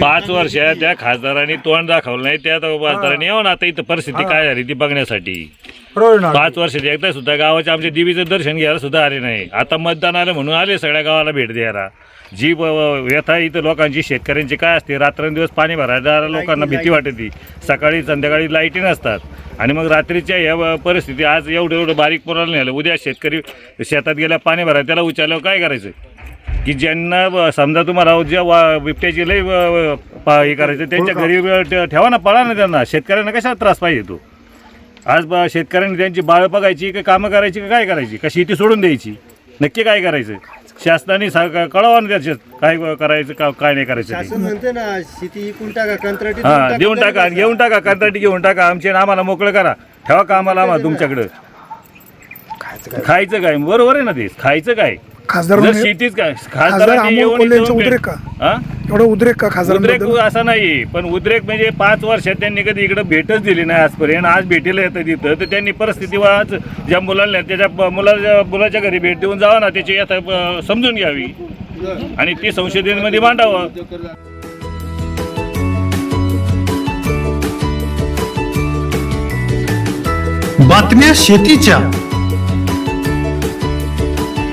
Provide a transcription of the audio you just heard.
पाच वर्ष त्या खासदारांनी तोंड दाखवलं नाही त्या खासदारांनी येऊन आता इथं परिस्थिती काय झाली ती बघण्यासाठी? पाच वर्षात एकदा सुद्धा गावाच्या आमच्या देवीचं दर्शन घ्यायला सुद्धा आले नाही. आता मतदान आलं म्हणून आले सगळ्या गावाला भेट द्यायला. जी व्यथा इथं लोकांची शेतकऱ्यांची काय असते रात्रंदिवस पाणी भरायला लोकांना भीती वाटते सकाळी संध्याकाळी लाईटी नसतात. आणि मग रात्रीच्या या परिस्थिती आज एवढं एवढं बारीक पोराला नेलं. उद्या शेतकरी शेतात गेल्या पाणी भरायला त्याला उचलल्यावर काय करायचं? की ज्यांना समजा तुम्हाला ज्या वा- बिबट्याची लई हे करायचं त्यांच्या घरी व- ठे- ठेवा ना पळा ना त्यांना. शेतकऱ्यांना कशाला त्रास पाहिजे तो? आज बा शेतकऱ्यांनी त्यांची बाळ बघायची का कामं करायची का काय करायची? का शेती सोडून द्यायची? नक्की काय करायचं शासनाने कळवा ना त्याच्यात. काय करायचं का काय नाही करायचं म्हणते ना शेती टाका कंत्राटी हा देऊन टाका घेऊन टाका कंत्राटी घेऊन टाका. आमचे आम्हाला मोकळं करा. ठेवा का आम्हाला आम्हाला तुमच्याकडं. खायचं काय? बरोबर आहे ना ते. खायचं काय? खासदार जर शेतीच काय? खासदार अमोल उद्रेक का? हा? एवढं उद्रेक का उद्रेक असा नाही पण उद्रेक म्हणजे पाच वर्षात त्यांनी कधी इकडे भेटच दिली नाही आजपर्यंत. आज भेटीला येतं तिथं. तर त्यांनी परिस्थिती आज ज्या मुलांना त्याच्या मुलाच्या मुलाच्या घरी भेट देऊन जावं ना त्याची आता समजून घ्यावी. आणि ती संसदेमध्ये मांडावं. बातम्या शेतीच्या.